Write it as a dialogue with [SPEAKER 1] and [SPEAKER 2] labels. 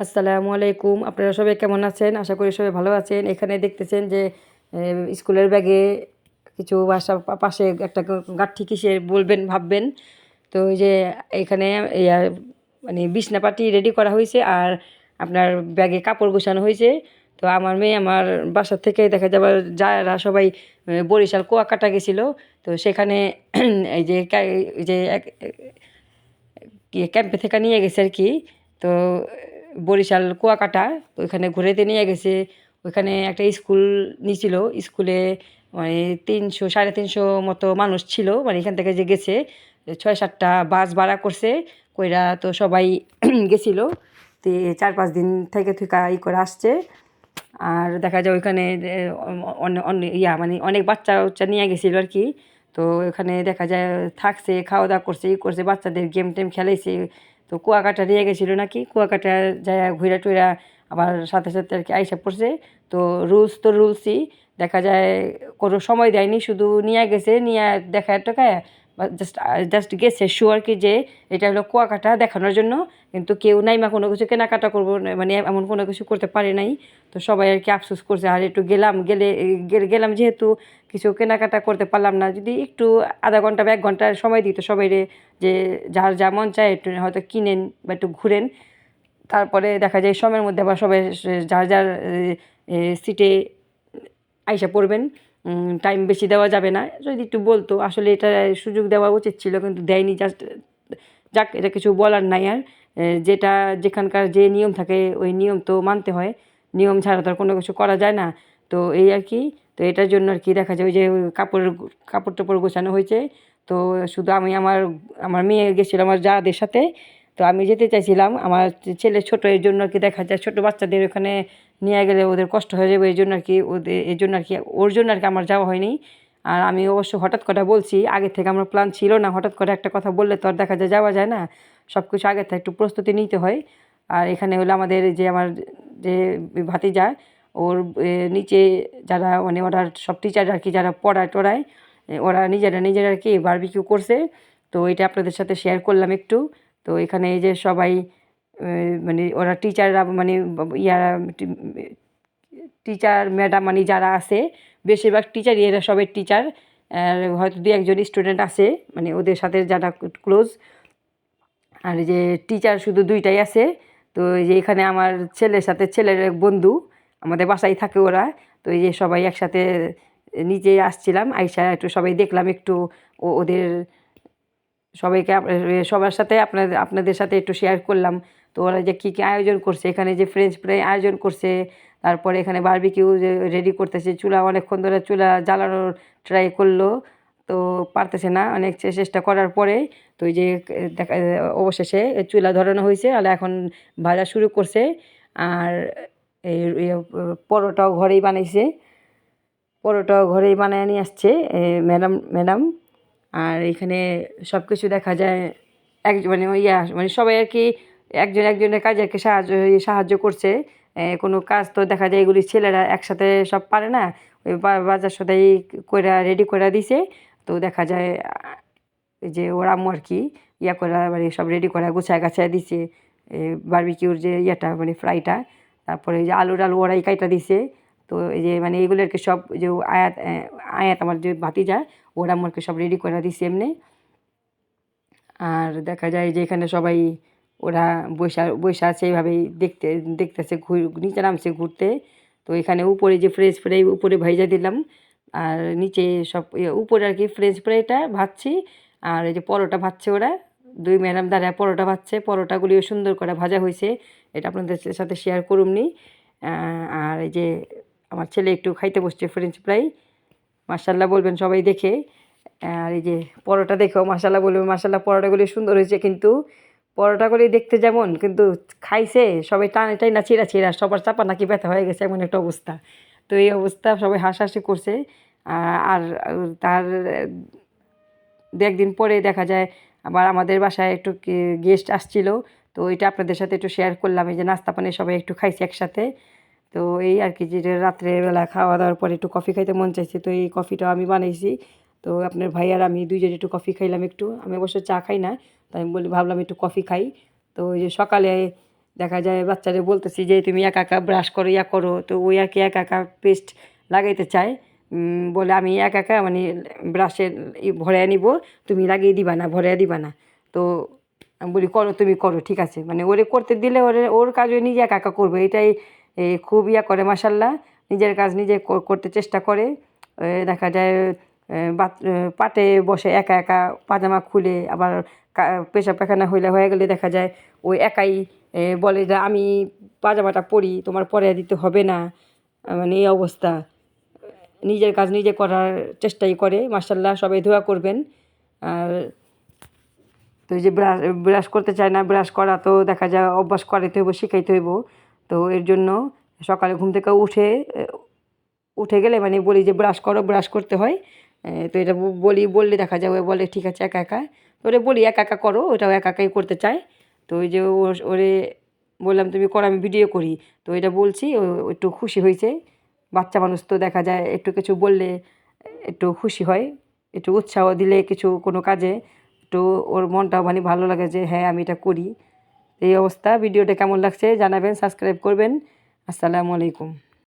[SPEAKER 1] আসসালামু আলাইকুম। আপনারা সবাই কেমন আছেন? আশা করি সবাই ভালো আছেন। এখানে দেখতেছেন যে স্কুলের ব্যাগে কিছু বাসা পাশে একটা গাঠি কিসের বলবেন, ভাববেন। তো যে এখানে মানে বিছনাপাটি রেডি করা হয়েছে আর আপনার ব্যাগে কাপড় গোছানো হয়েছে। তো আমার মেয়ে আমার বাসা থেকে দেখা যাবে যারা সবাই বরিশাল, কুয়াকাটা গেছিল। তো সেখানে এই যে যে ক্যাম্পে থেকে নিয়ে গেছে আর কি। তো বরিশাল কুয়াকাটা, ওইখানে ঘুরেতে নিয়ে গেছে। ওইখানে একটা স্কুল নিয়েছিল স্কুলে মানে তিনশো, সাড়ে তিনশো মতো মানুষ ছিল মানে এখান থেকে যে গেছে, ছয় সাতটা বাস ভাড়া করছে, কইরা তো সবাই গেছিল। তো চার পাঁচ দিন থেকে থেকে ই করে আসছে। আর দেখা যায় ওইখানে ইয়া মানে অনেক বাচ্চা উচ্চা নিয়ে গেছিল আর কি। তো এখানে দেখা যায় থাকছে খাওয়া দাওয়া করছে, ই করছে, বাচ্চাদের গেম টেম খেলাইছে। তো কুয়াকাটা নিয়ে গেছিল নাকি? কুয়াকাটা যায় ঘুরা টুরা আবার সাথে সাথে আর কি আইসা পড়ছে। তো রুলস তো রুলসই। দেখা যায় কোনো সময় দেয়নি, শুধু নিয়ে গেছে, নিয়ে দেখা টাকায় জাস্ট জাস্ট গেছে শিওর কি যে এটা হলো কুয়াকাটা দেখানোর জন্য। কিন্তু কেউ নাই, মা কোনো কিছু কেনাকাটা করব মানে এমন কোনো কিছু করতে পারে নাই। তো সবাই আর কি আফসোস করছে, আর একটু গেলাম, গেলে গেলাম যেহেতু কিছু কেনাকাটা করতে পারলাম না। যদি একটু আধা ঘণ্টা বা এক ঘণ্টার সময় দিত সবাই যে যার যা মন চায় একটু হয়তো কিনেন বা একটু ঘুরেন। তারপরে দেখা যায় সময়ের মধ্যে আবার সবাই যার যার সিটে আইসা পড়বেন। টাইম বেশি দেওয়া যাবে না। যদি একটু বলতো, আসলে এটা সুযোগ দেওয়া উচিত ছিল, কিন্তু দেয়নি জাস্ট যাক, এটা কিছু বলার নাই আর। যেটা, যেখানকার যে নিয়ম থাকে, ওই নিয়ম তো মানতে হয়। নিয়ম ছাড়া তো আর কোনো কিছু করা যায় না। তো এই আর কি, তো এটার জন্য আর কি দেখা যায়, ওই যে কাপড়ের কাপড় টাপড় গোছানো হয়েছে। তো শুধু আমি আমার আমার মেয়ে গেছিল আমার যাদের সাথে। তো আমি যেতে চাইছিলাম, আমার ছেলে ছোটো, এর জন্য আর কি দেখা যায়, ছোটো বাচ্চাদের ওখানে নিয়ে গেলে ওদের কষ্ট হয়ে যাবে, এই জন্য আর কি ওদের, এই জন্য আর কি, ওর জন্য আর কি আমার যাওয়া হয়নি। আর আমি অবশ্য হঠাৎ করে বলছি, আগে থেকে আমার প্ল্যান ছিল না, হঠাৎ করে একটা কথা বললে তো আর দেখা যায় যাওয়া যায় না। সব কিছু আগে থেকে একটু প্রস্তুতি নিতে হয়। আর এখানে হলো আমাদের যে আমার যে ভাতিজা, ওর নিচে যারা মানে ওরা সব টিচার আর কি যারা পড়ায় টড়ায় ওরা নিজেরা নিজেরা আর কি বারবিকিউ করছে। তো এটা আপনাদের সাথে শেয়ার করলাম একটু। তো এখানে এই যে সবাই মানে ওরা টিচাররা মানে ইয়ারা টিচার ম্যাডাম মানে যারা আছে, বেশিরভাগ টিচারই এরা সবের টিচার হয়তো দু একজন স্টুডেন্ট আছে মানে ওদের সাথে যারা ক্লোজ আর যে টিচার শুধু দুইটাই আছে, তো যে এখানে আমার ছেলের সাথে ছেলের এক বন্ধু, আমাদের বাসায় থাকে ওরা, তো এই যে সবাই একসাথে নিচে আসছিলাম, আইসা একটু সবাই দেখলাম একটু ওদের সবাইকে সবার সাথে আপনাদের আপনাদের সাথে একটু শেয়ার করলাম। তো ওরা যে কী কী আয়োজন করছে, এখানে যে ফ্রেঞ্চ ফ্রাই আয়োজন করছে, তারপরে এখানে বারবিকিউ রেডি করতেছে, চুলা অনেকক্ষণ ধরে চুলা জ্বালানোর ট্রাই করল, তো পারতেছে না, অনেক চেষ্টা করার পরে তো যে দেখা, অবশেষে চুলা ধরানো হয়েছে, আর এখন ভাজা শুরু করছে, আর এই পরোটাও ঘরেই বানাইছে, পরোটাও ঘরেই বানায় নিয়ে আসছে ম্যাডাম ম্যাডাম আর এখানে সব কিছু দেখা যায়, এক মানে ইয়া মানে সবাই আর কি একজন একজনের কাজে আর কি সাহায্য সাহায্য করছে কোনো কাজ তো দেখা যায় এগুলি ছেলেরা একসাথে সব পারে না। ওই বাজার সদাই কইরা রেডি করে দিছে। তো দেখা যায় যে ওরা আম্মু আর কি, ইয়া করা মানে সব রেডি করা গুছায় গাছায় দিছে। বারবিকিউর যে ইয়াটা মানে ফ্রাইটা তারপরে যে আলু টালু ওরাই কাইটা দিছে। তো এই যে মানে এগুলো আর কি সব যে আয়াত আয়াত আমার যে ভাতিজা, ওরা আমাকে সব রেডি করে দিছে এমনি। আর দেখা যায় যে এখানে সবাই ওরা বৈশা বৈশা আছে দেখতে, দেখতেছে ঘুর, নিচে নামছে ঘুরতে। তো এখানে উপরে যে ফ্রেঞ্চ ফ্রাই উপরে ভাইজা দিলাম। আর নিচে সব ইয়ে উপরে আর কি ফ্রেঞ্চ ফ্রাইটা ভাজছি। আর এই যে পরোটা ভাজছে ওরা। দুই ম্যাডাম দাঁড়ায়, পরোটা ভাজছে। পরোটাগুলিও সুন্দর করে ভাজা হয়েছে। এটা আপনাদের সাথে শেয়ার করুমনি। আর এই যে আমার ছেলে একটু খাইতে বসছে ফ্রেঞ্চ ফ্রাই মার্শাল্লাহ বলবেন সবাই দেখে। আর এই যে পরোটা দেখেও মার্শাল্লাহ বলবেন মার্শাল্লাহ পরোটাগুলি সুন্দর হয়েছে কিন্তু। পরোটাগুলি দেখতে যেমন, কিন্তু খাইছে, সবাই টানে টাই না চিরা চিরা সবার চাপা নাকি ব্যথা হয়ে গেছে, এমন একটা অবস্থা। তো এই অবস্থা সবাই হাসাহাসি করছে আর তার দু একদিন পরে দেখা যায় আবার আমাদের বাসায় একটু গেস্ট আসছিল, তো এটা আপনাদের সাথে একটু শেয়ার করলাম, এই যে নাস্তা পানি সবাই একটু খাইছি একসাথে। তো এই আর কি, যে রাত্রেবেলা খাওয়া দাওয়ার পরে একটু কফি খাইতে মন চাইছে, তো এই কফিটা আমি বানাইছি। তো আপনার ভাই আর আমি দুইজন একটু কফি খাইলাম একটু। আমি অবশ্য চা খাই না তো আমি বলি ভাবলাম একটু কফি খাই। তো ওই যে সকালে দেখা যায় বাচ্চাদের বলতেছি যে, তুমি একা একা ব্রাশ করো, ইয়া করো। তো ওই আর কি একা একা পেস্ট লাগাইতে চায়। বলে আমি একা একা মানে ব্রাশে ভরে নিব, তুমি লাগিয়ে দিবা না ভরে দিবা না। তো আমি বলি, করো, তুমি করো, ঠিক আছে। মানে ওরে করতে দিলে ওরে, ওর কাজ ওই নিজে একা একা করবে। এটাই খুব ইয়া করে মাসাল্লাহ নিজের কাজ নিজে করতে চেষ্টা করে। দেখা যায় পাটে বসে একা একা পাজামা খুলে আবার পেশাব পায়খানা হইলে হয়ে গেলে দেখা যায় ওই একাই বলে যে আমি পাজামাটা পরি, তোমার পরে দিতে হবে না। মানে এই অবস্থা। নিজের কাজ নিজে করার চেষ্টাই করে মার্শাল্লাহ সবাই ধোয়া করবেন। আর তো যে ব্রাশ ব্রাশ করতে চায় না, ব্রাশ করা তো দেখা যায় অভ্যাস করাইতে হইব, শিখাইতে হইব। তো এর জন্য সকালে ঘুম থেকে উঠে উঠে গেলে মানে বলি যে ব্রাশ করো, ব্রাশ করতে হয়। তো এটা বলি, বললে দেখা যায়, ও বলে, ঠিক আছে, একা একা। তো ওরে বলি, একা একা করো, ওটাও একা, একাই করতে চায়। তো ওই যে ওরে বললাম, তুমি করো, আমি ভিডিও করি। তো এটা বলছি, ও একটু খুশি হয়েছে। বাচ্চা মানুষ তো দেখা যায়, একটু কিছু বললে একটু খুশি হয়, একটু উৎসাহ দিলে কিছু, কোনো কাজে। একটু ওর মনটাও মানে ভালো লাগে যে হ্যাঁ আমি এটা করি। এই অবস্থা। ভিডিওটা কেমন লাগছে জানাবেন, সাবস্ক্রাইব করবেন। আসসালামু আলাইকুম।